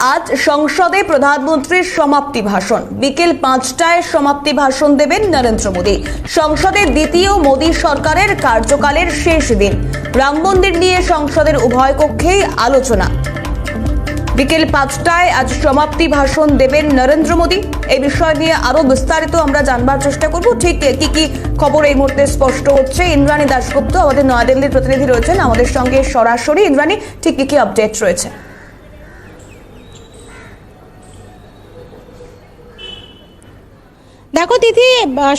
আজ সংসদে প্রধানমন্ত্রীর সমাপ্তি ভাষণ। বিকেল পাঁচটায় সমাপ্তি ভাষণ দেবেন নরেন্দ্র মোদী। সংসদে দ্বিতীয় মোদী সরকারের কার্যকালের শেষ দিন। রাম মন্দির নিয়ে সংসদের উভয় কক্ষেই আলোচনা। বিকেল পাঁচটায় আজ সমাপ্তি ভাষণ দেবেন নরেন্দ্র মোদী। এই বিষয় নিয়ে আরও বিস্তারিত আমরা জানবার চেষ্টা করব। ঠিক কি কি খবর এই মুহূর্তে স্পষ্ট হচ্ছে? ইন্দ্রাণী দাশগুপ্ত, আমাদের নয়াদিল্লির প্রতিনিধি রয়েছেন। আমাদের সঙ্গে সরাসরি ইন্দ্রাণী, ঠিক কি কি আপডেট রয়েছে? দেখো তিথি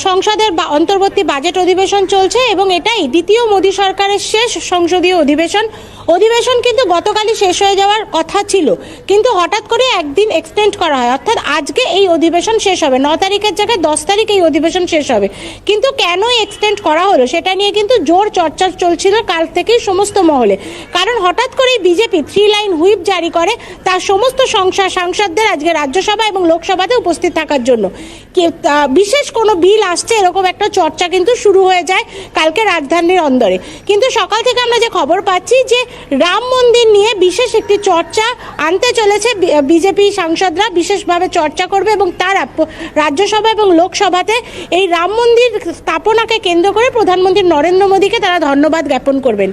সংসদের অন্তর্বর্তী বাজেট অধিবেশন চলছে এবং এটাই দ্বিতীয় মোদী সরকারের শেষ সংসদীয় অধিবেশন। অধিবেশন কিন্তু গতকালই শেষ হয়ে যাওয়ার কথা ছিল। কিন্তু হঠাৎ করে একদিন এক্সটেন্ড করা হয়। অর্থাৎ আজকে এই অধিবেশন শেষ হবে। ন তারিখের জায়গায় দশ তারিখ এই অধিবেশন শেষ হবে। কিন্তু কেন এক্সটেন্ড করা হলো সেটা নিয়ে কিন্তু জোর চর্চা চলছিল কাল থেকেই সমস্ত মহলে। কারণ হঠাৎ করেই বিজেপি থ্রি লাইন হুইপ জারি করে তার সমস্ত সংসার সাংসদদের আজকে রাজ্যসভা এবং লোকসভাতে উপস্থিত থাকার জন্য। বিশেষ কোনো বিল আসছে এরকম একটা চর্চা কিন্তু শুরু হয়ে যায় কালকে রাজধানীর অন্দরে। কিন্তু সকাল থেকে আমরা যে খবর পাচ্ছি যে রাম মন্দির নিয়ে বিশেষ একটি চর্চা আনতে চলেছে বিজেপি সাংসদরা। বিশেষভাবে চর্চা করবে এবং তারা রাজ্যসভা এবং লোকসভাতে এই রাম মন্দির স্থাপনাকে কেন্দ্র করে প্রধানমন্ত্রী নরেন্দ্র মোদীকে তারা ধন্যবাদ জ্ঞাপন করবেন।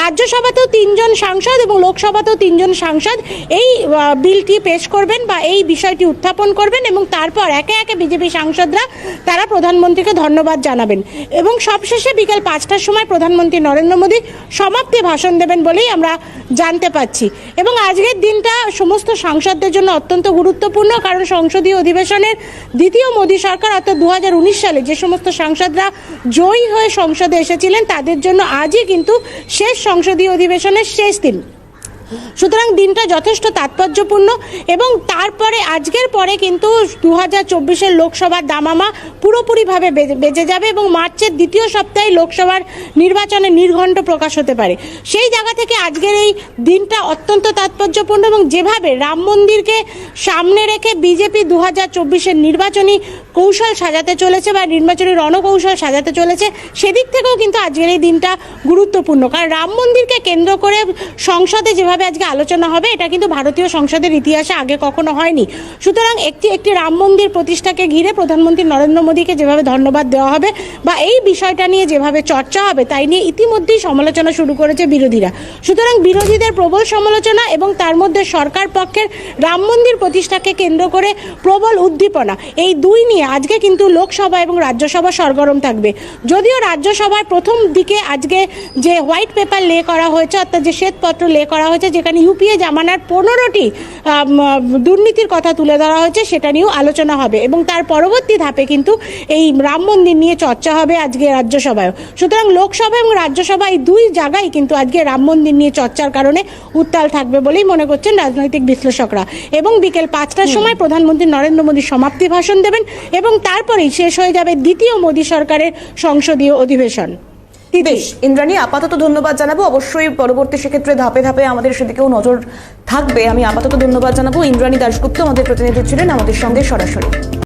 রাজ্যসভাতেও তিনজন সাংসদ এবং লোকসভাতেও তিনজন সাংসদ এই বিলটি পেশ করবেন বা এই বিষয়টি উত্থাপন করবেন এবং তারপর একে একে বিজেপি সাংসদরা তারা প্রধানমন্ত্রীকে ধন্যবাদ জানাবেন। এবং সবশেষে বিকেল পাঁচটার সময় প্রধানমন্ত্রী নরেন্দ্র মোদী সমাপ্তি ভাষণ দেবেন বলেই আমরা জানতে পাচ্ছি। এবং আজকের দিনটা সমস্ত সাংসদদের জন্য অত্যন্ত গুরুত্বপূর্ণ, কারণ সংসদীয় অধিবেশনের দ্বিতীয় মোদী সরকার, অর্থাৎ দু হাজার উনিশ সালে যে সমস্ত সাংসদরা জয়ী হয়ে সংসদে এসেছিলেন, তাদের জন্য আজই কিন্তু শেষ সংসদীয় অধিবেশনের শেষ দিন। সুতরাং দিনটা যথেষ্ট তাৎপর্যপূর্ণ এবং তারপরে আজকের পরে কিন্তু দু হাজার চব্বিশের লোকসভার দামামা পুরোপুরিভাবে বেজে- যাবে এবং মার্চের দ্বিতীয় সপ্তাহে লোকসভার নির্বাচনে নির্ঘণ্ট প্রকাশ হতে পারে। সেই জায়গা থেকে আজকের এই দিনটা অত্যন্ত তাৎপর্যপূর্ণ এবং যেভাবে রাম মন্দিরকে সামনে রেখে বিজেপি দু হাজার চব্বিশের নির্বাচনী কৌশল সাজাতে চলেছে বা নির্বাচনী রণকৌশল সাজাতে চলেছে, সেদিক থেকেও কিন্তু আজকের এই দিনটা গুরুত্বপূর্ণ। কারণ রাম মন্দিরকে কেন্দ্র করে সংসদে যেভাবে আজকে আলোচনা হবে, এটা কিন্তু ভারতীয় সংসদের ইতিহাসে আগে কখনো হয়নি। সুতরাং একটি একটি রাম মন্দির প্রতিষ্ঠাকে ঘিরে প্রধানমন্ত্রী নরেন্দ্র মোদীকে যেভাবে ধন্যবাদ দেওয়া হবে বা এই বিষয়টা নিয়ে যেভাবে চর্চা হবে, তাই নিয়ে ইতিমধ্যেই সমালোচনা শুরু করেছে বিরোধীরা। সুতরাং বিরোধীদের প্রবল সমালোচনা এবং তার মধ্যে সরকার পক্ষের রাম মন্দির প্রতিষ্ঠাকে কেন্দ্র করে প্রবল উদ্দীপনা, এই দুই নিয়ে আজকে কিন্তু লোকসভা এবং রাজ্যসভা সরগরম থাকবে। যদিও রাজ্যসভার প্রথম দিকে আজকে যে হোয়াইট পেপার লে করা হয়েছে, অর্থাৎ যে শ্বেতপত্র লে করা হয়েছে যেখানে ইউপিএ জামানার পনেরোটি দুর্নীতির কথা তুলে ধরা হয়েছে সেটা নিয়েও আলোচনা হবে এবং তার পরবর্তী ধাপে কিন্তু এই রাম মন্দির নিয়ে চর্চা হবে আজকে রাজ্যসভায় সুতরাং লোকসভা এবং রাজ্যসভা এই দুই জায়গায় কিন্তু আজকে রাম মন্দির নিয়ে চর্চার কারণে উত্তাল থাকবে বলেই মনে করছেন রাজনৈতিক বিশ্লেষকরা এবং বিকেল পাঁচটার সময় প্রধানমন্ত্রী নরেন্দ্র মোদী সমাপ্তি ভাষণ দেবেন এবং তারপরেই শেষ হয়ে যাবে দ্বিতীয় মোদী সরকারের সংসদীয় অধিবেশন। বেশ ইন্দ্রাণী, আপাতত ধন্যবাদ জানাব। অবশ্যই পরবর্তী সেক্ষেত্রে ধাপে ধাপে আমাদের সেদিকেও নজর থাকবে। আমি আপাতত ধন্যবাদ জানাব। ইন্দ্রাণী দাশগুপ্ত আমাদের প্রতিনিধি ছিলেন আমাদের সঙ্গে সরাসরি।